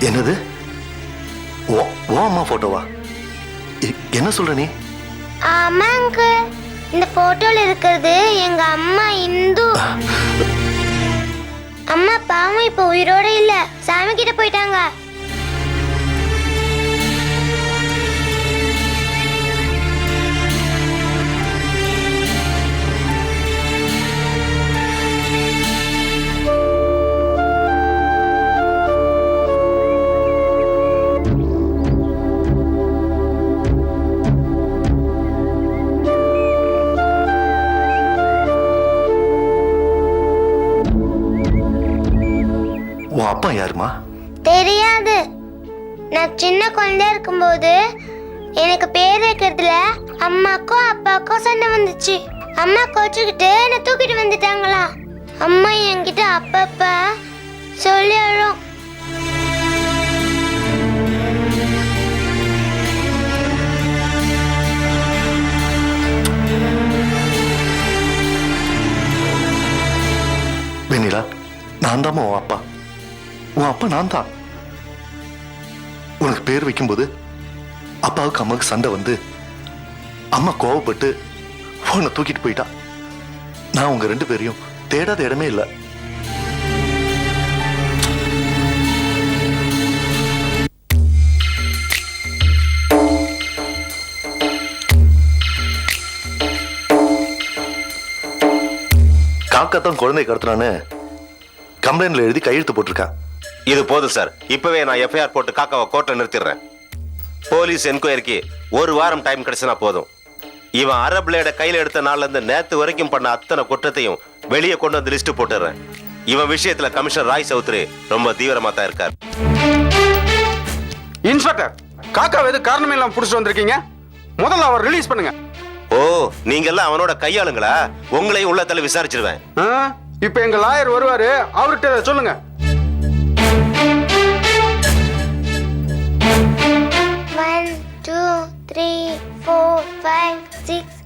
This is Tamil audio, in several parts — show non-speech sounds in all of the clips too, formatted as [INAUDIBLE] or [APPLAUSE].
என்னது? ஓ ஓ அம்மா போட்டோவா என்ன சொல்ற நீ? ஆமா அங்கிள் இந்த போட்டோல இருக்கிறது எங்க அம்மா இந்து. அம்மா பாவம் இப்ப உயிரோட இல்ல. சாமி கிட்ட போயிட்டாங்க. உன் அப்பா யாருமா? தெரியாது. நான் சின்ன குழந்தையா இருக்கும்போது எனக்கு பேர் வைக்கிறதுல அம்மாக்கும் அப்பாவுக்கும் சண்டை வந்துச்சு. அம்மா கோச்சுக்கிட்டு என்னை தூக்கிட்டு வந்துட்டாங்களா? அம்மா என்கிட்ட அப்பப்ப சொல்லி அழும் வெண்ணிலா நான் தாம்மா உன் அப்பா. உன் அப்பா நான் தான் உனக்கு பேர் வைக்கும்போது அப்பாவுக்கு அம்மாவுக்கு சண்டை வந்து அம்மா கோவப்பட்டு உன்னை தூக்கிட்டு போயிட்டா. நான் உங்க ரெண்டு பேரையும் தேடாத இடமே இல்லை. காக்கா தான் குழந்தை கடத்தினான்னு கம்ப்ளைண்ட்ல எழுதி கையெழுத்து போட்டிருக்கான் இது போதும் சார். இப்பவே நான் எஃப்ஐஆர் போட்டு காக்காவை கோர்ட்ல நிறுத்திடுறேன். போலீஸ் என்கொயரிக்கு ஒரு வாரம் டைம் கிடைச்சினா போதும். இவன் அரை பிளேட கையில எடுத்த நாள்ல இருந்து நேத்து வரைக்கும் பண்ண அத்தனை குற்றத்தையும் வெளியே கொண்டு வந்து லிஸ்ட் போட்டுறேன் இவன் விஷயத்துல கமிஷனர் ராய் சௌத்ரி ரொம்ப தீவிரமா தான் இருக்கார். இன்ஸ்பெக்டர் காக்கா எது காரணமே இல்லாம புடிச்சு வந்திருக்கீங்க? முதல்ல அவர் ரிலீஸ் பண்ணுங்க. ஓ நீங்க எல்லாம் அவனோட கையாளுங்களா? உங்களையும் உள்ளத்துல விசாரிச்சிருவேன். ஆ, இப்ப எங்க லாயர் வருவாரு அவர்கிட்ட சொல்லுங்க. Three four five six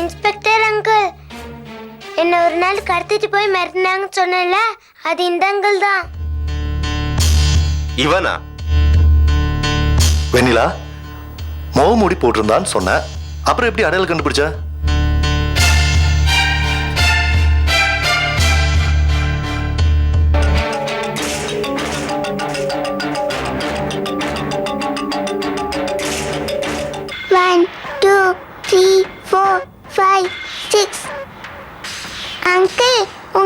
inspector uncle என்ன ஒரு நாள் கடத்திட்டு போய் மிரட்டினாங்கன்னு சொன்னேன்ல அது இந்த அங்கிள் தான். இவனா? வெண்ணிலா முக மூடி போட்டிருந்தான்னு சொன்னேன் அப்புறம் எப்படி அடையாளம் கண்டுபிடிச்ச?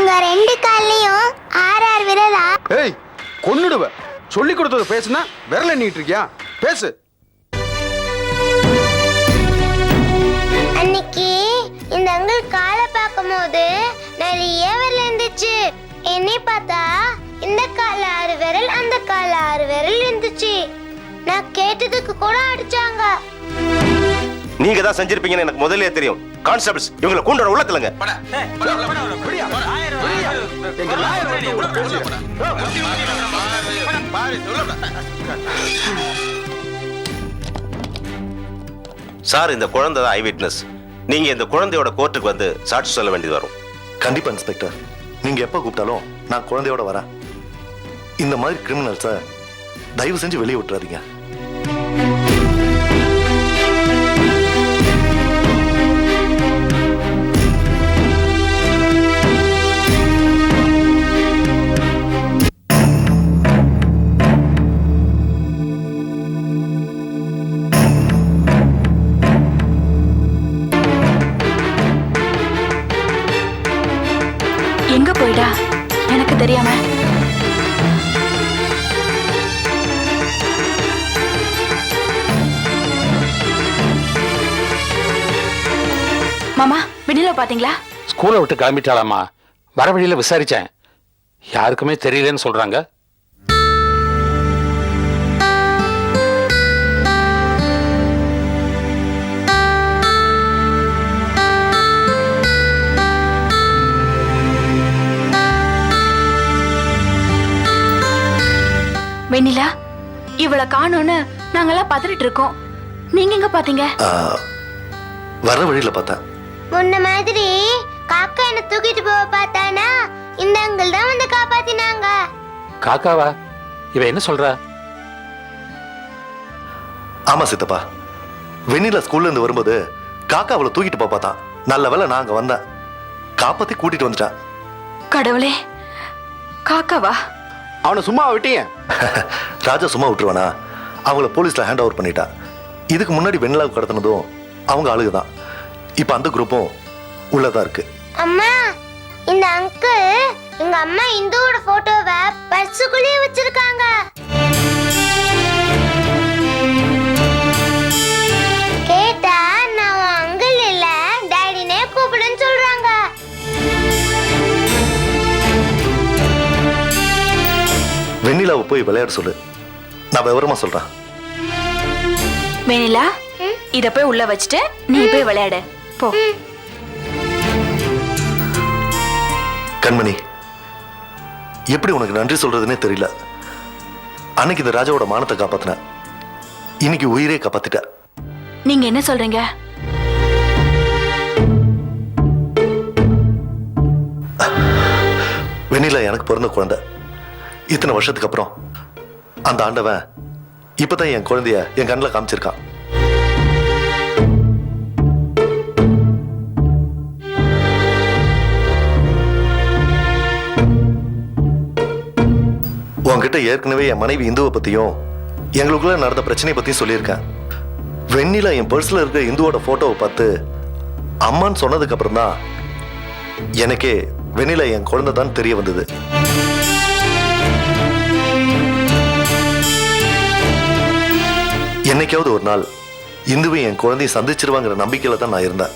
உங்க ரெண்டு கால்லையும் ஆறு ஆறு விரலா? ஏய் கொன்னுடுவ. சொல்லி கொடுத்தது பேசுனா விரல எண்ணிட்டு இருக்கியா? பேசு. அன்னைக்கு இந்த அங்கிள் காலை பார்க்கும்போது நிறைய விரல் இருந்துச்சு. என்னை பார்த்தா இந்த கால ஆறு விரல் அந்த கால ஆறு விரல் இருந்துச்சு. நான் கேட்டதுக்கு கூட அடிச்சாங்க. நீங்க தான் செஞ்சிருப்பீங்கன்னு எனக்கு முதல்லயே தெரியும். கான்ஸ்டபிள்ஸ் இவங்களை கூண்டோட உள்ள பேசு. சார் இந்த குழந்தை தான் ஐ விட்னஸ் நீங்க இந்த குழந்தையோட கோர்ட்டுக்கு வந்து சாட்சி சொல்ல வேண்டியது வரும். கண்டிப்பா இன்ஸ்பெக்டர் நீங்க எப்ப கூப்பிட்டாலும் நான் குழந்தையோட வரேன். இந்த மாதிரி கிரிமினல்ஸை தயவு செஞ்சு வெளியே விட்டுறாதீங்க. மாமா வெண்ணிலா பாத்தீங்களா? ஸ்கூலை விட்டு கிளம்பிட்டாளாமா? வர வழியில விசாரிச்சேன். யாருக்குமே தெரியலன்னு சொல்றாங்க. வெண்ணிலா இவள காணோன்னு நாங்கெல்லாம் பதறிட்டு இருக்கோம். நீங்க எங்க பாத்தீங்க? ஆ, வர்ற வழியில பார்த்தேன். முன்ன மாதிரி காக்கா என்ன தூக்கிட்டு போக பார்த்தானா? இந்த அங்கிள் தான் வந்து காப்பாத்தினாங்க. காக்காவா? இவ என்ன சொல்றா? ஆமா சித்தப்பா. வெண்ணிலா ஸ்கூல்ல இருந்து வரும்போது காக்கா அவளை தூக்கிட்டு போக பார்த்தான். நல்ல வேளை நான் அங்க வந்தேன். காப்பாத்தி கூட்டிட்டு வந்துட்டான். கடவுளே காக்காவா? அவனை சும்மா விட்டீங்க [LAUGHS] ராஜா சும்மா விட்டுருவானா? அவங்கள போலீஸ்ல ஹேண்ட் ஓவர் பண்ணிட்டா. இதுக்கு முன்னாடி வெண்ணிலாவுக்கு கடத்தினதும் அவங்க ஆளுங்க தான். இப்போ அந்த குரூப்பும் உள்ளதா இருக்கு. அம்மா இந்த அங்கிள் எங்க அம்மா இந்துவோட போட்டோவை பர்சுக்குள்ளேயே வச்சிருக்காங்க. கேட்டா நான் உன் அங்கிள் இல்ல டாடினே கூப்பிடுன்னு சொல்றாங்க. வெண்ணிலாவை போய் விளையாட சொல்லு. நான் விவரமா சொல்றேன். வெண்ணிலா இத போய் உள்ள வச்சுட்டு நீ போய் விளையாடு. போ. கண்மணி எப்படி உனக்கு நன்றி சொல்றதுன்னே தெரியல. அன்னைக்கு இந்த ராஜாவோட மானத்தை காப்பாத்தின. இன்னைக்கு உயிரே காப்பாத்திட்ட. நீங்க என்ன சொல்றீங்க? வெண்ணிலா எனக்கு பிறந்த குழந்தை. இத்தனை வருஷத்துக்கு அப்புறம் அந்த ஆண்டவன் இப்பதான் என் குழந்தைய என் கண்ணில் காமிச்சிருக்கான். உன்கிட்ட ஏற்கனவே என் மனைவி இந்துவை பத்தியும் எங்களுக்குள்ள நடந்த பிரச்சனையை பத்தியும் சொல்லியிருக்கேன். வெண்ணிலா என் பர்ஸ்ல இருக்கிற இந்துவோட போட்டோவை பார்த்து அம்மான்னு சொன்னதுக்கு அப்புறம் தான் எனக்கே வெண்ணிலா என் குழந்தை தான் தெரிய வந்தது. என்னைக்காவது ஒரு நாள் இந்துவை என் குழந்தையை சந்திச்சிருவாங்கிற நம்பிக்கையில தான் நான் இருந்தேன்.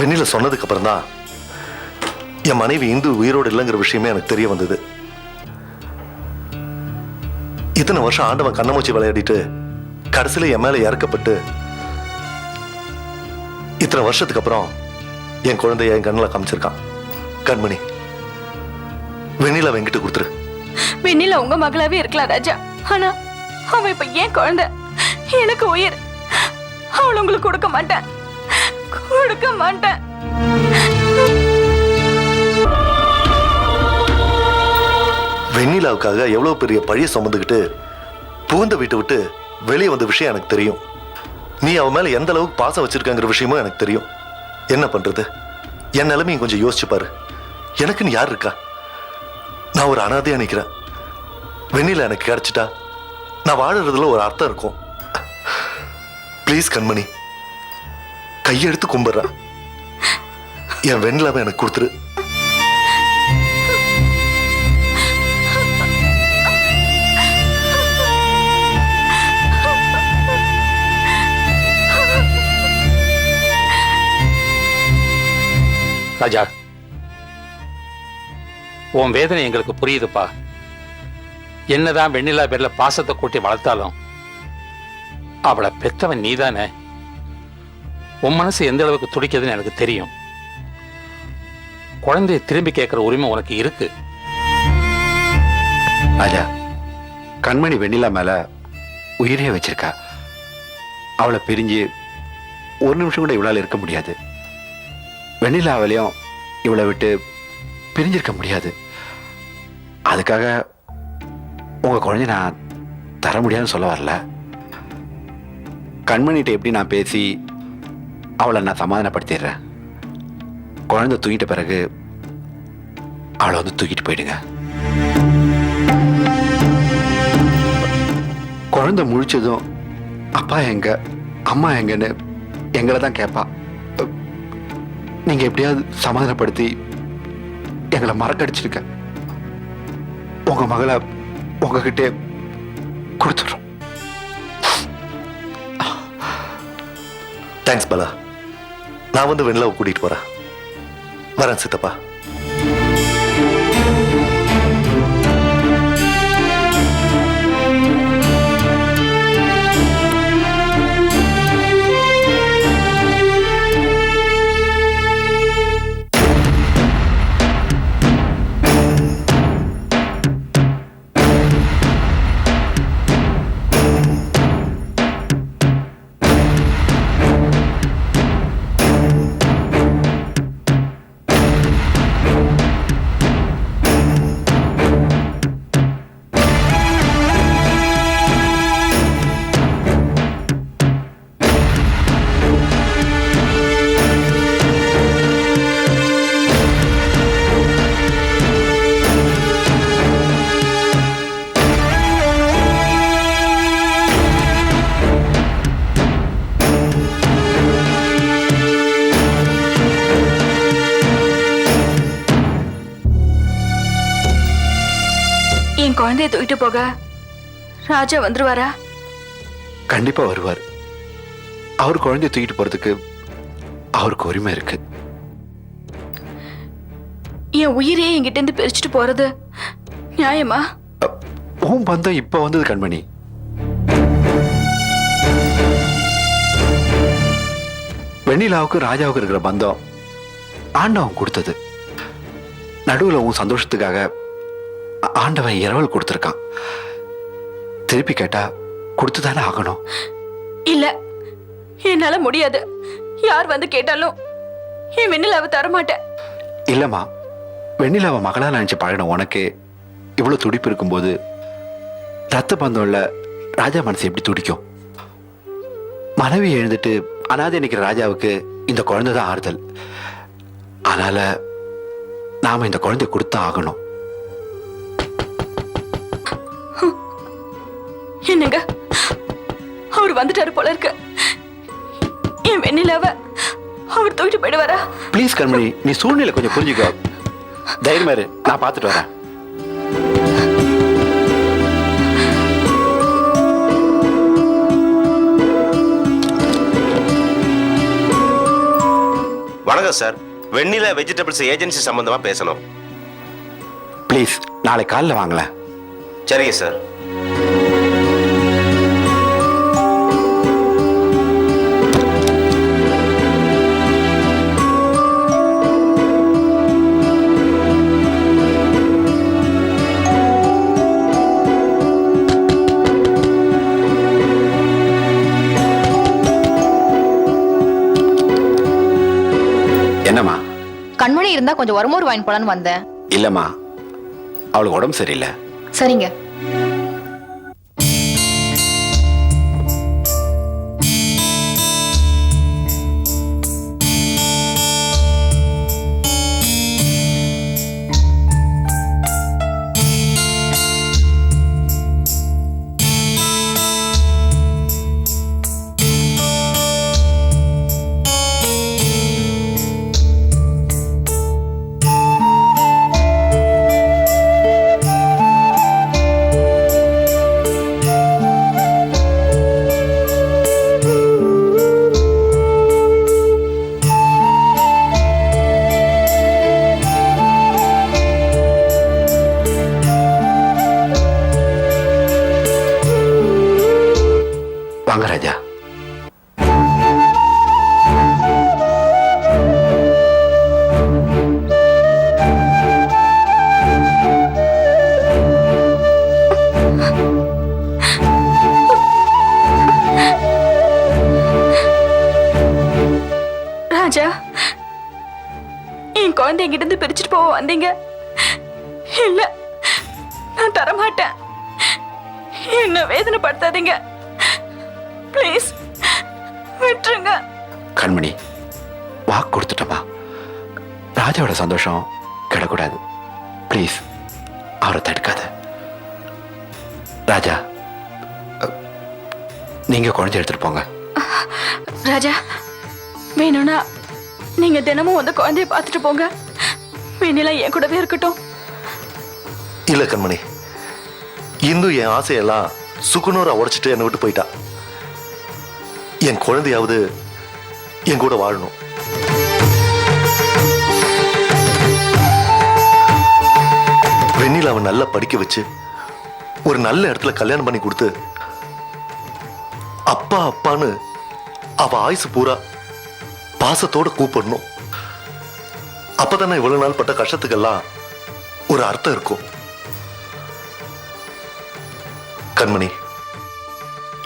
வெண்ணில சொன்னதுக்கு அப்புறம் தான் என் மனைவி இந்து உயிரோடு இல்லைங்கிற விஷயமே எனக்கு தெரிய வந்தது. இத்தனை வருஷம் ஆண்டவன் கண்ணமூச்சி விளையாடிட்டு கடைசியில என் மேலே இறக்கப்பட்டு இத்தனை வருஷத்துக்கு அப்புறம் என் குழந்தைய என் கண்ணில் காமிச்சிருக்கான். கண்மணி வெண்ணிலா வெங்கிட்டு கொடுத்துரு. வெண்ணிலா உங்க மகளாவே இருக்கலாம் ராஜா. ஆனா அவ இப்ப ஏன் குழந்தை? எனக்கு உயிர். அவள் உங்களுக்கு கொடுக்க மாட்டேன். கொடுக்க மாட்டேன். வெண்ணிலாவுக்காக எவ்வளவு பெரிய பழைய சுமந்துக்கிட்டு புகுந்த வீட்டை விட்டு வெளியே வந்த விஷயம் எனக்கு தெரியும். நீ அவன் மேல எந்த அளவுக்கு பாசம் வச்சிருக்காங்கிற விஷயமும் எனக்கு தெரியும். என்ன பண்றது? என் நிலைமையும் கொஞ்சம் யோசிச்சு பாரு. எனக்குன்னு யார் இருக்கா? நான் ஒரு அனாதையாக நிக்கிறேன் வெண்ணிலா எனக்கு கிடச்சிட்டா. நான் வாழறதுல ஒரு அர்த்தம் இருக்கும். ப்ளீஸ் கண்மணி. கையெடுத்து கும்பிடுறா என் வெண்ணிலாவை எனக்கு கொடுத்துரு. ராஜா. உன் வேதனை எங்களுக்கு புரியுதுப்பா. என்னதான் வெண்ணிலா பேர்ல பாசத்தை கூட்டி வளர்த்தாலும் அவளை பெத்தவன் நீதானே? உன் மனசு எந்த அளவுக்கு துடிக்குதுன்னு எனக்கு தெரியும். குழந்தைய திரும்பி கேட்கிற உரிமை உனக்கு இருக்கு. ராஜா கண்மணி வெண்ணிலா மேல உயிரே வச்சிருக்கா. அவளை பிரிஞ்சு ஒரு நிமிஷம் கூட இவளால் இருக்க முடியாது. வெண்ணிலாவிலையும் இவளை விட்டு பிரிஞ்சிருக்க முடியாது. அதுக்காக உங்கள் குழந்தை நான் தர முடியாதுன்னு சொல்ல வரல. கண்மணிகிட்ட எப்படி நான் பேசி அவளை நான் சமாதானப்படுத்திடுறேன். குழந்தை தூங்கிட்ட பிறகு அவளை வந்து தூக்கிட்டு போயிடுங்க. குழந்தை முழிச்சதும் அப்பா எங்க அம்மா எங்கன்னு எங்களை தான் கேட்பா. நீங்க எப்படியாவது சமாதானப்படுத்தி எங்களை மறக்கடிச்சிருக்க. உங்க மகளை உங்ககிட்ட கொடுத்துட்றோம் தேங்க்ஸ் பாலா நான் வந்து வெண்ணிலாவை கூட்டிகிட்டு போகிறேன் வரேன் சித்தப்பா. என் குழந்தைய தூக்கிட்டு போக ராஜா வந்துருவாரா? கண்டிப்பா வருவார். அவர் குழந்தைய தூக்கிட்டு போறதுக்கு அவருக்கு உரிமை இருக்கு. என் உயிரையே என்கிட்ட இருந்து பிரிச்சுட்டு போறது நியாயமா? உன் பந்தம் இப்ப வந்தது கண்மணி. வெண்ணிலாவுக்கு ராஜாவுக்கு இருக்கிற பந்தம் ஆண்டவன் கொடுத்தது. நடுவுல உன் சந்தோஷத்துக்காக ஆண்டவன் இரவல் கொடுத்துருக்கான். திருப்பி கேட்டா கொடுத்துதானே ஆகணும். இல்ல என்னால முடியாது. யார் வந்து கேட்டாலும் என் வெண்ணிலாவை தரமாட்டேன். இல்லம்மா வெண்ணிலாவை மகளா நினைச்சு பழகின உனக்கு இவ்வளவு துடிப்பு இருக்கும்போது ரத்த பந்தம்ல ராஜா மனசு எப்படி துடிக்கும்? மனைவி எழுந்துட்டு அனாதை நிக்கிற ராஜாவுக்கு இந்த குழந்தை தான் ஆறுதல். அதனால நாம இந்த குழந்தை கொடுத்தா ஆகணும். என்னங்க? அவர் வந்துட்டாரு போல இருக்கு. என் வெண்ணிலாவை அவர் தூக்கிட்டு போயிடுவாரா? ப்ளீஸ் கண்மணி நீ சூழ்நிலை கொஞ்சம் புரிஞ்சுக்கோ. தைரியமா இரு நான் பார்த்துட்டு வரேன். வணக்கம் சார். வெண்ணிலா வெஜிடபிள்ஸ் ஏஜென்சி சம்பந்தமா பேசணும். ப்ளீஸ் நாளை காலைல வாங்களேன். சரிங்க சார். என்னம்மா? கண்மணி இருந்தா கொஞ்சம் வருமோர் வாங்கி போலான்னு வந்தேன். இல்லம்மா. அவளுக்கு உடம்பு சரியில்லை. சரிங்க. குழந்தை என்கிட்ட இருந்து பிரிச்சுட்டு போக வந்தீங்க. இல்ல நான் தரமாட்டேன். என்ன வேதனைப்படுத்தாதீங்க. ப்ளீஸ் விட்டுருங்க. கண்மணி வாக்கு கொடுத்துட்டோமா ராஜாவோட சந்தோஷம் கிடக்கூடாது. ப்ளீஸ் அவரை தடுக்காத. ராஜா நீங்க குழந்தை எடுத்துட்டு போங்க. ராஜா வேணும்னா நீங்க தினமும் வந்து குழந்தைய பார்த்துட்டு போங்க. வெண்ணிலா என் கூடவே இருக்கட்டும். இல்ல கண்மணி. இந்து என் ஆசையெல்லாம் சுக்குநூறா உடைச்சிட்டு என்னை விட்டு போயிட்டா. என் குழந்தையாவது என் கூட வாழணும். வெண்ணிலாவை நல்லா படிக்க வச்சு ஒரு நல்ல இடத்துல கல்யாணம் பண்ணி கொடுத்து அப்பா அப்பான்னு அவ ஆயுசு பூரா பாசத்தோட கூப்பிடணும். அப்பதானே இவ்வளவு நாள் பட்ட கஷ்டத்துக்கெல்லாம் ஒரு அர்த்தம் இருக்கும். கண்மணி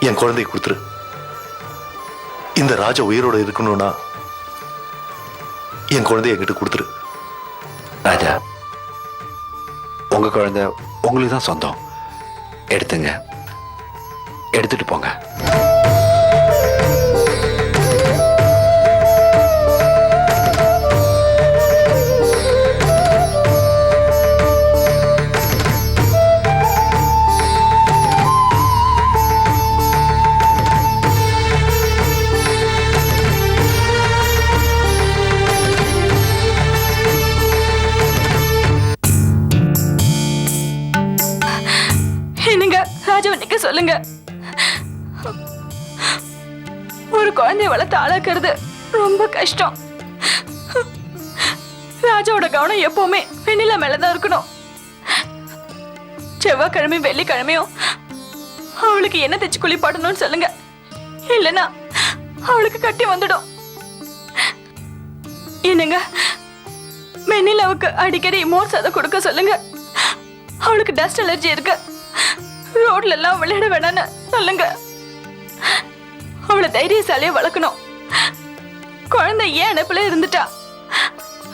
என் குழந்தைய கொடுத்துரு. இந்த ராஜா உயிரோட இருக்கணும்னா என் குழந்தைய என்கிட்ட கொடுத்துரு. ராஜா உங்க குழந்தை உங்களுக்கு தான் சொந்தம். எடுத்துங்க. எடுத்துட்டு போங்க. சொல்லுங்க. ஒரு குழந்தைய வளர்த்து ஆளாக்குறது ரொம்ப கஷ்டம். ராஜாவோட கவனம் எப்பவுமே வெண்ணிலா மேலதான் இருக்கணும். செவ்வாய்க்கிழமையும் வெள்ளிக்கிழமையும் அவளுக்கு என்ன தைச்சு குளிப்பாடணும்னு சொல்லுங்க. இல்லைன்னா அவளுக்கு கட்டி வந்துடும். என்னங்க? வெண்ணிலாவுக்கு அடிக்கடி மோர் சாதம் கொடுக்க சொல்லுங்க. அவளுக்கு டஸ்ட் அலர்ஜி இருக்கு. ரோட்ல எல்லாம் விளையாட வேணான்னு சொல்லுங்க. அவளை தைரியசாலியா வளர்க்கணும். குழந்தை ஏன் அனுப்புல இருந்துட்டா?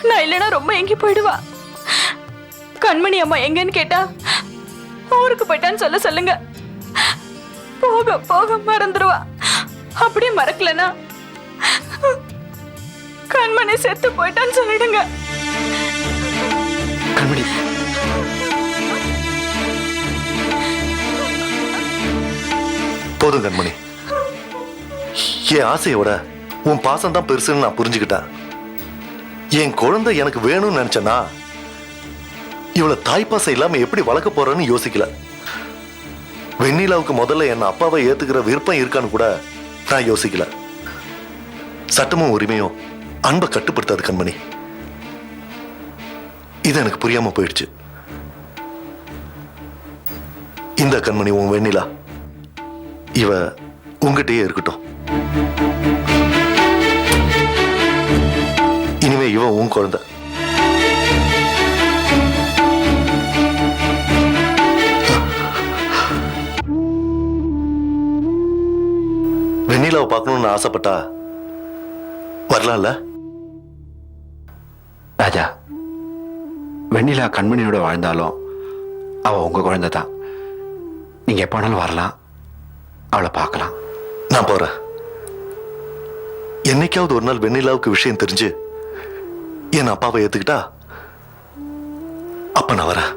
நான் இல்லைன்னா ரொம்ப எங்கி போயிடுவா. கண்மணி அம்மா எங்கன்னு கேட்டா ஊருக்கு போயிட்டான்னு சொல்ல சொல்லுங்க. போக போக மறந்துடுவா. அப்படியே மறக்கலனா? கண்மணி செத்து போயிட்டான்னு சொல்லிடுங்க. கண்மணி போதும் கண்மணி. என் ஆசையோட உன் பாசம் தான் பெருசுன்னு நான் புரிஞ்சுக்கிட்டேன். என் குழந்தை எனக்கு வேணும்னு நினைச்சனா இவளை தாய்ப்பாசம் இல்லாம எப்படி வளர்க்க போறேன்னு யோசிக்கல. வெண்ணிலாவுக்கு முதல்ல என் அப்பாவை ஏத்துக்கிற விருப்பம் இருக்கான்னு கூட நான் யோசிக்கல. சட்டமும் உரிமையும் அன்பை கட்டுப்படுத்தாது கண்மணி. இது எனக்கு புரியாம போயிடுச்சு. இந்த கண்மணி உன் வெண்ணிலா. இவ உங்ககிட்டயே இருக்கட்டும். இனிமே இவன் உன் குழந்தை. வெண்ணிலாவை பார்க்கணும்னு ஆசைப்பட்டா வரலாம்ல? ராஜா வெண்ணிலா கண்மணியோட வாழ்ந்தாலும் அவ உங்க குழந்தை தான் நீங்க எப்போ வேணாலும் வரலாம். அவளை பார்க்கலாம். நான் போறேன். என்னைக்காவது ஒரு நாள் வெண்ணிலாவுக்கு விஷயம் தெரிஞ்சு என் அப்பாவை ஏத்துக்கிட்டா அப்ப நான் வரேன்.